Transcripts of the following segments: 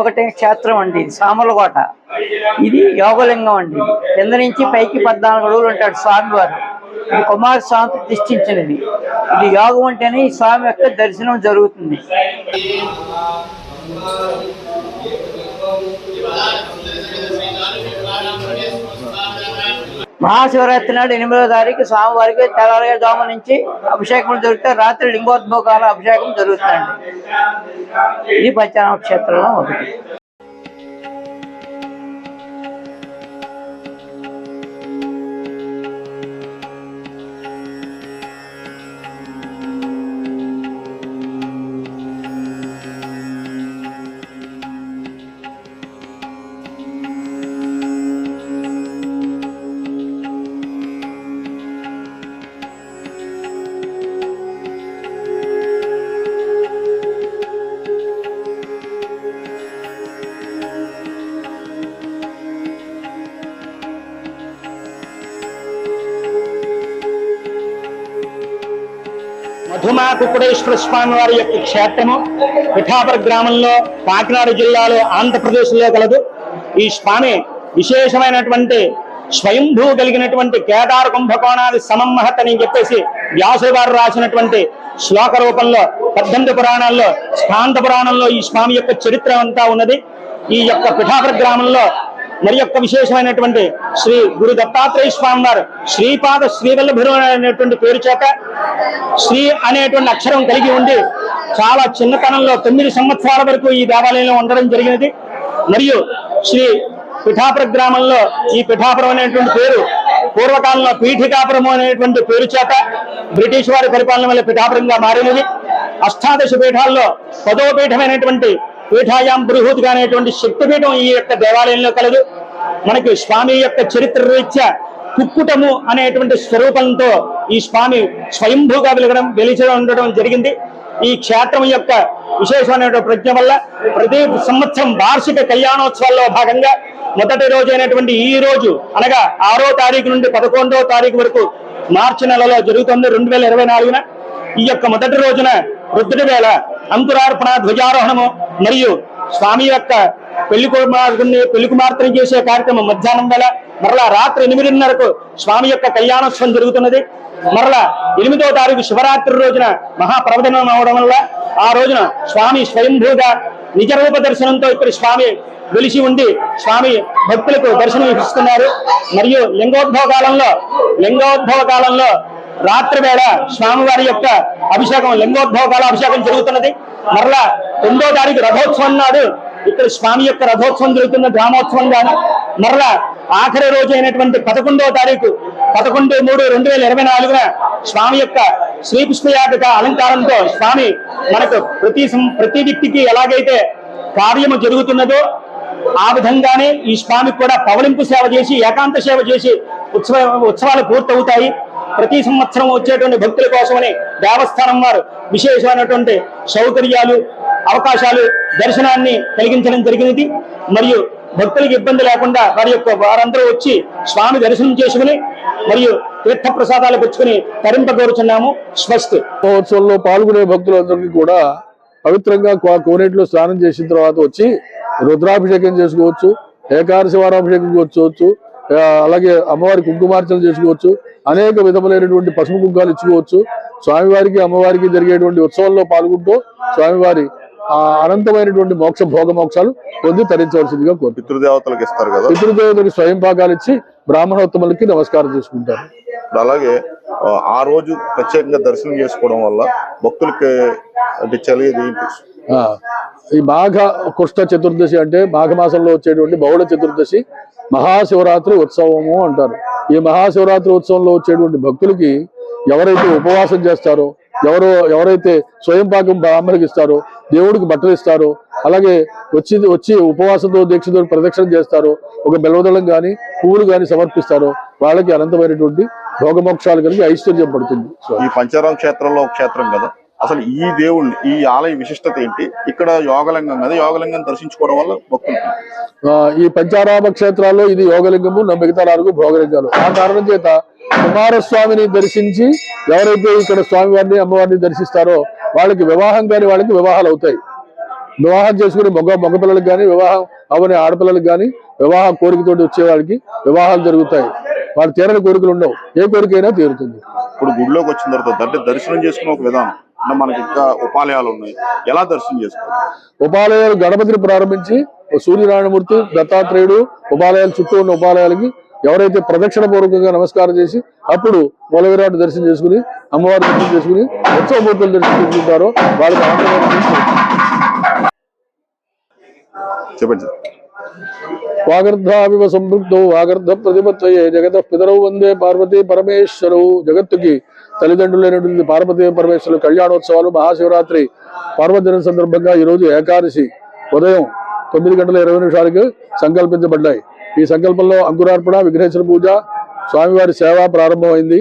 ఒకటి క్షేత్రం అండి ఇది సామలకోట. ఇది యోగలింగం అండి. కింద నుంచి పైకి పద్నాలుగు అడుగులు ఉంటాడు స్వామివారు. ఇది కుమార స్వామి ప్రతిష్ఠించినది. ఇది యోగం అంటేనే ఈ స్వామి యొక్క దర్శనం జరుగుతుంది. మహాశివరాత్రి నాడు ఎనిమిదో తారీఖు స్వామివారికి తెల్లవారుజాము నుంచి అభిషేకం జరుగుతే రాత్రి లింగోద్భోగాల అభిషేకం జరుగుతుందండి. ఇది పంచానామ క్షేత్రంలో ఒకటి. మధుమా కుక్కుడేశ్వర స్వామి వారి యొక్క క్షేత్రము పిఠాపుర గ్రామంలో కాకినాడ జిల్లాలో ఆంధ్రప్రదేశ్లో కలదు. ఈ స్వామి విశేషమైనటువంటి స్వయంభూ కలిగినటువంటి కేదార కుంభకోణాది సమమ్మహత్ అని చెప్పేసి వ్యాసుల వారు రాసినటువంటి శ్లోక రూపంలో పద్దెనిమిది పురాణాల్లో స్కాంత పురాణంలో ఈ స్వామి యొక్క చరిత్ర అంతా ఉన్నది. ఈ యొక్క పిఠాపుర గ్రామంలో మరి యొక్క విశేషమైనటువంటి శ్రీ గురు దత్తాత్రేయ స్వామి వారు శ్రీపాద శ్రీవల్లభుడు అనేటువంటి పేరు చేత శ్రీ అనేటువంటి అక్షరం కలిగి ఉండి చాలా చిన్నతనంలో తొమ్మిది సంవత్సరాల వరకు ఈ దేవాలయంలో ఉండడం జరిగినది. మరియు శ్రీ పిఠాపుర గ్రామంలో ఈ పిఠాపురం అనేటువంటి పేరు పూర్వకాలంలో పీఠికాపురం అనేటువంటి పేరు చేత బ్రిటిష్ వారి పరిపాలన వల్ల పిఠాపురంగా మారినది. అష్టాదశ పీఠాల్లో పదవ పీఠమైనటువంటి పీఠాయాం బృహూతిగా అనేటువంటి శక్తిపీఠం ఈ యొక్క దేవాలయంలో కలదు. మనకి స్వామి యొక్క చరిత్ర రీత్యా కుక్కుటము అనేటువంటి స్వరూపంతో ఈ స్వామి స్వయంభూగా వెలగడం వెలిచడం ఉండడం జరిగింది. ఈ క్షేత్రం యొక్క విశేషమైన ప్రజ్ఞ వల్ల ప్రతి సంవత్సరం వార్షిక కళ్యాణోత్సవాల్లో భాగంగా మొదటి రోజు అయినటువంటి ఈ రోజు అనగా ఆరో తారీఖు నుండి పదకొండో తారీఖు వరకు మార్చి నెలలో జరుగుతుంది రెండు వేల ఇరవై నాలుగున. ఈ యొక్క మొదటి రోజున రుద్రుడి వేళ అంకురార్పణ ధ్వజారోహణము మరియు స్వామి యొక్క పెళ్ళి కుమారుడిని పెళ్ళి కుమార్తెని చేసే కార్యక్రమం మధ్యాహ్నం వేళ మరలా రాత్రి ఎనిమిదిన్నరకు స్వామి యొక్క కళ్యాణోత్సవం జరుగుతున్నది. మరలా ఎనిమిదో తారీఖు శివరాత్రి రోజున మహాప్రవచనం అవడం వల్ల ఆ రోజున స్వామి స్వయంభూగా నిజ రూప దర్శనంతో ఇక్కడ స్వామి వెలిసి ఉండి స్వామి భక్తులకు దర్శనం ఇస్తున్నారు మరియు లింగోద్భవ కాలంలో లింగోద్భవ కాలంలో రాత్రి వేళ స్వామివారి యొక్క అభిషేకం లింగోద్భవ కాల అభిషేకం జరుగుతున్నది. మరలా తొమ్మిదో తారీఖు రథోత్సవం నాడు ఇక్కడ స్వామి యొక్క రథోత్సవం జరుగుతున్న గ్రామోత్సవం గాను మరలా ఆఖరి రోజు అయినటువంటి పదకొండవ తారీఖు పదకొండు మూడు రెండు వేల ఇరవై నాలుగున స్వామి యొక్క శ్రీ అలంకారంతో స్వామి మనకు ప్రతి సం- ప్రతి వ్యక్తికి ఎలాగైతే కార్యము జరుగుతున్నదో ఆ విధంగానే ఈ స్వామికి కూడా పవలింపు సేవ చేసి ఏకాంత సేవ చేసి ఉత్సవ ఉత్సవాలు పూర్తవుతాయి. ప్రతి సంవత్సరం వచ్చేటువంటి భక్తుల కోసమని దేవస్థానం వారు విశేషమైనటువంటి సౌకర్యాలు అవకాశాలు దర్శనాన్ని కలిగించడం జరిగినది. మరియు భక్తులకు ఇబ్బంది లేకుండా వారి యొక్క వారందరూ వచ్చి స్వామి దర్శనం చేసుకుని మరియు తీర్థ ప్రసాదాలు పుచ్చుకుని తరింపగోరుచున్నాము స్వస్తి. మహోత్సవంలో పాల్గొనే భక్తులందరికీ కూడా పవిత్రంగా కోనేటిలో స్నానం చేసిన తర్వాత వచ్చి రుద్రాభిషేకం చేసుకోవచ్చు ఏకాదశి వారాభిషేకం చేసుకోవచ్చు అలాగే అమ్మవారి కుంకుమార్చన చేసుకోవచ్చు. అనేక విధములైనటువంటి పసుపు కుంకాలు ఇచ్చుకోవచ్చు. స్వామివారికి అమ్మవారికి జరిగేటువంటి ఉత్సవంలో పాల్గొంటూ స్వామివారి ఆ అనంతమైనటువంటి మోక్ష భోగ మోక్షాలు పొంది తరించవలసిందిగా కోరుతుంది పితృదేవతలకు ఇస్తారు కదా? పితృదేవతకి స్వయం పాకాలు ఇచ్చి బ్రాహ్మణోత్తములకి నమస్కారం చేసుకుంటారు. అలాగే ఆ, రోజు ప్రత్యేకంగా దర్శనం చేసుకోవడం వల్ల భక్తులకి అంటే ఆ, ఈ మాఘ కృష్ణ చతుర్దశి అంటే మాఘ మాసంలో వచ్చేటువంటి బహుళ చతుర్దశి. మహాశివరాత్రి ఉత్సవము అంటారు. ఈ మహాశివరాత్రి ఉత్సవంలో వచ్చేటువంటి భక్తులకి ఎవరైతే ఉపవాసం చేస్తారో ఎవరో ఎవరైతే స్వయం పాకం బ్రాహ్మణులకు ఇస్తారో దేవుడికి బట్టలు ఇస్తారో అలాగే వచ్చి వచ్చి ఉపవాసంతో దీక్షతో ప్రదక్షిణ చేస్తారో ఒక బెల్వదళం కానీ పువ్వులు కానీ సమర్పిస్తారో వాళ్ళకి అనంతమైనటువంటి భోగమోక్షాలు కలిగి ఐశ్వర్యం పడుతుంది. సో ఈ పంచారాం క్షేత్రంలో క్షేత్రం కదా? అసలు ఈ దేవుణ్ణి ఈ ఆలయ విశిష్టత ఏంటి? ఇక్కడ యోగలింగం కదా యోగలింగం దర్శించుకోవడం వల్ల భక్తులకి ఆ, ఈ పంచారామ క్షేత్రాల్లో ఇది యోగలింగము నా మిగతా నాలుగు భోగలింగాలు. ఆ కారణం చేత కుమారస్వామిని దర్శించి ఎవరైతే ఇక్కడ స్వామివారిని అమ్మవారిని దర్శిస్తారో వాళ్ళకి వివాహం కాని వాళ్ళకి వివాహాలు అవుతాయి. వివాహం చేసుకుని మగ మగ పిల్లలకు కానీ వివాహం అవని ఆడపిల్లలకు కానీ వివాహ కోరికతోటి వచ్చే వాళ్ళకి వివాహాలు జరుగుతాయి. వారి తీరని కోరికలు ఉండవు. ఏ కోరికైనా తీరుతుంది. ఇప్పుడు గుడిలోకి వచ్చిన తర్వాత అంటే దర్శనం చేసుకునే ఒక విధానం. అంటే మనకి ఇంకా ఉపాలయాలు ఉన్నాయి. ఎలా దర్శనం చేసుకోవాలి? ఉపాలయాలు గణపతిని ప్రారంభించి సూర్యనారాయణమూర్తి దత్తాత్రేయుడు ఉపాలయాల చుట్టూ ఉన్న ఉపాలయాలకి ఎవరైతే ప్రదక్షిణ పూర్వకంగా నమస్కారం చేసి అప్పుడు మూల విరాట్ దర్శనం చేసుకుని అమ్మవారి దర్శనం చేసుకుని ఉత్సవమూర్తులు దర్శనం చేసుకుంటారో వాళ్ళకి. చెప్పండి వాగర్ధావివ సంపృక్తౌ వాగర్ధ ప్రతిపత్తయే జగత పితరౌ వందే పార్వతీ పరమేశ్వరవు జగత్తుకి తల్లిదండ్రులైనటువంటి పార్వతీ పరమేశ్వరుల కళ్యాణోత్సవాలు మహాశివరాత్రి పర్వదినం సందర్భంగా ఈరోజు ఏకాదశి ఉదయం తొమ్మిది గంటల ఇరవై నిమిషాలకు సంకల్పించబడ్డాయి. ఈ సంకల్పంలో అంకురార్పణ విఘ్నేశ్వర పూజ స్వామివారి సేవ ప్రారంభమైంది.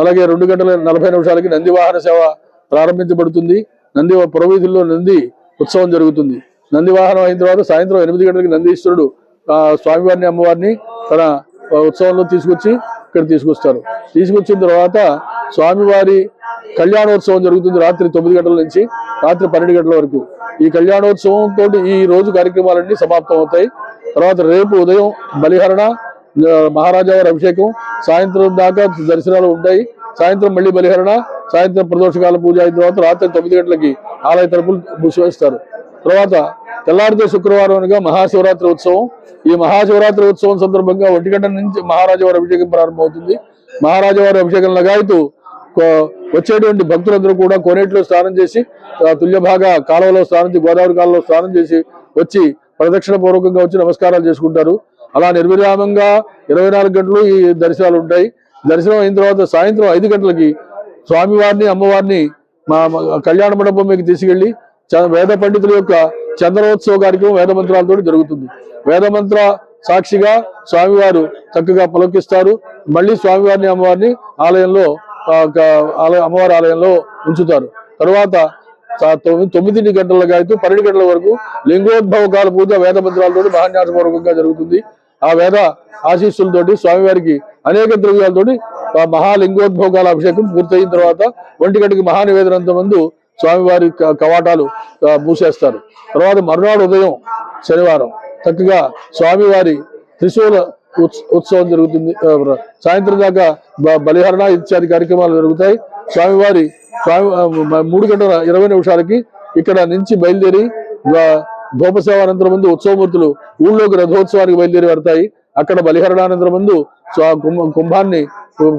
అలాగే రెండు గంటల నలభై నిమిషాలకి నంది వాహన సేవ ప్రారంభించబడుతుంది. నంది పురవీధుల్లో నంది ఉత్సవం జరుగుతుంది. నంది వాహనం అయిన తర్వాత సాయంత్రం ఎనిమిది గంటలకి నందీశ్వరుడు స్వామివారిని అమ్మవారిని తన ఉత్సవంలో తీసుకొచ్చి ఇక్కడ తీసుకొస్తారు. తీసుకొచ్చిన తర్వాత స్వామివారి కళ్యాణోత్సవం జరుగుతుంది రాత్రి తొమ్మిది గంటల నుంచి రాత్రి పన్నెండు గంటల వరకు. ఈ కళ్యాణోత్సవం తోటి ఈ రోజు కార్యక్రమాలన్నీ సమాప్తం అవుతాయి. తర్వాత రేపు ఉదయం బలిహరణ మహారాజా వారి అభిషేకం సాయంత్రం దాకా దర్శనాలు ఉంటాయి. సాయంత్రం మళ్ళీ బలిహరణ సాయంత్రం ప్రదోషకాల పూజ అయిన తర్వాత రాత్రి తొమ్మిది గంటలకి ఆలయ తరపులు మూసివేస్తారు తర్వాత తెల్లారితో శుక్రవారం అనగా మహాశివరాత్రి ఉత్సవం. ఈ మహాశివరాత్రి ఉత్సవం సందర్భంగా ఒంటి గంట నుంచి మహారాజవారి అభిషేకం ప్రారంభమవుతుంది. మహారాజవారి అభిషేకం లగాయతూ వచ్చేటువంటి భక్తులందరూ కూడా కోనేటిలో స్నానం చేసి తుల్యభాగ కాలువలో స్నానం చేసి గోదావరి కాలంలో స్నానం చేసి వచ్చి ప్రదక్షిణ పూర్వకంగా వచ్చి నమస్కారాలు చేసుకుంటారు. అలా నిర్విరామంగా ఇరవై నాలుగు గంటలు ఈ దర్శనాలు ఉంటాయి. దర్శనం అయిన తర్వాత సాయంత్రం ఐదు గంటలకి స్వామివారిని అమ్మవారిని మా కళ్యాణ మండపం మీకు తీసుకెళ్ళి చ- వేద పండితుల యొక్క చంద్రోత్సవ కార్యక్రమం వేద మంత్రాలతో జరుగుతుంది. వేద మంత్ర సాక్షిగా స్వామివారు చక్కగా పులకిస్తారు. మళ్ళీ స్వామివారిని అమ్మవారిని ఆలయంలో ఆలయ అమ్మవారి ఆలయంలో ఉంచుతారు. తర్వాత తొమ్మిది గంటల గాయతూ పన్నెండు గంటల వరకు లింగోద్భవ కాల పూజ వేద మంత్రాలతో మహాన్యాసపూర్వకంగా జరుగుతుంది. ఆ వేద ఆశీస్సులతోటి స్వామివారికి అనేక ద్రవ్యాలతోటి మహాలింగోద్భవ కాల అభిషేకం పూర్తయిన తర్వాత ఒంటి గంటకి మహానివేదనంత ముందు స్వామివారి కవాటాలు మూసేస్తారు. తర్వాత మరునాడు ఉదయం శనివారం చక్కగా స్వామివారి త్రిశూల ఉత్స- ఉత్సవం జరుగుతుంది. సాయంత్రం దాకా బలిహరణ ఇత్యాది కార్యక్రమాలు జరుగుతాయి. స్వామివారి స్వామి మూడు గంటల ఇరవై నిమిషాలకి ఇక్కడ నుంచి బయలుదేరి గోపసేవ అనంతరం ముందు ఉత్సవమూర్తులు ఊళ్ళోకి రథోత్సవానికి బయలుదేరి పడతాయి అక్కడ బలిహరణానంతరం ముందు కుంభాన్ని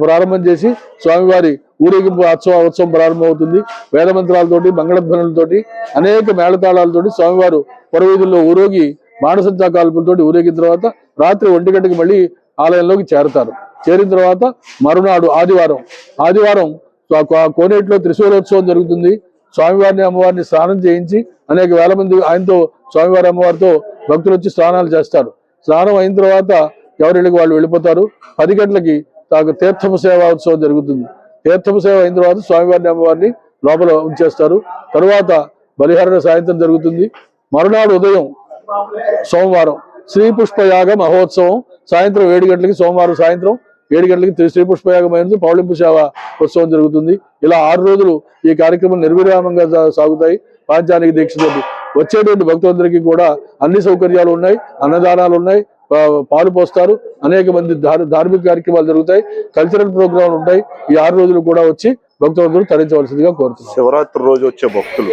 ప్రారంభం చేసి స్వామివారి ఊరేగింపు ఉత్సవ ఉత్సవం ప్రారంభమవుతుంది. వేదమంత్రాలతోటి మంగళధ్వనులతోటి అనేక మేళతాళాలతోటి స్వామివారు పొరవీధుల్లో ఊరోగి మానసంచా కాల్పులతోటి ఊరేగిన తర్వాత రాత్రి ఒంటి గంటకి మళ్ళీ ఆలయంలోకి చేరతారు. చేరిన తర్వాత మరునాడు ఆదివారం ఆదివారం కోనేటిలో త్రిశూలోత్సవం జరుగుతుంది. స్వామివారిని అమ్మవారిని స్నానం చేయించి అనేక వేల మంది ఆయనతో స్వామివారి అమ్మవారితో భక్తులు వచ్చి స్నానాలు చేస్తారు. స్నానం అయిన తర్వాత ఎవరిళ్ళకి వాళ్ళు వెళ్ళిపోతారు. పది గంటలకి తాకు తీర్థము సేవా ఉత్సవం జరుగుతుంది. తీర్థము సేవ అయిన తర్వాత స్వామివారిని అమ్మవారిని లోపల ఉంచేస్తారు. తరువాత బలిహరణ సాయంత్రం జరుగుతుంది. మరునాడు ఉదయం సోమవారం శ్రీ పుష్పయాగ మహోత్సవం. సాయంత్రం ఏడు గంటలకి సోమవారం సాయంత్రం ఏడు గంటలకి శ్రీ- పుష్పయాగం అయిన పౌళింపు సేవ ఉత్సవం జరుగుతుంది. ఇలా ఆరు రోజులు ఈ కార్యక్రమం నిర్విరామంగా సాగుతాయి. పాంచానికి దీక్షతోటి వచ్చేటువంటి భక్తులందరికీ కూడా అన్ని సౌకర్యాలు ఉన్నాయి అన్నదానాలు ఉన్నాయి. పాలు పోస్తారు. అనేక మంది ధార్మిక కార్యక్రమాలు జరుగుతాయి. కల్చరల్ ప్రోగ్రాంలు ఉంటాయి. ఈ ఆరు రోజులు కూడా వచ్చి భక్తులందరూ తరించవలసిందిగా కోరుతున్నారు శివరాత్రి రోజు వచ్చే భక్తులు.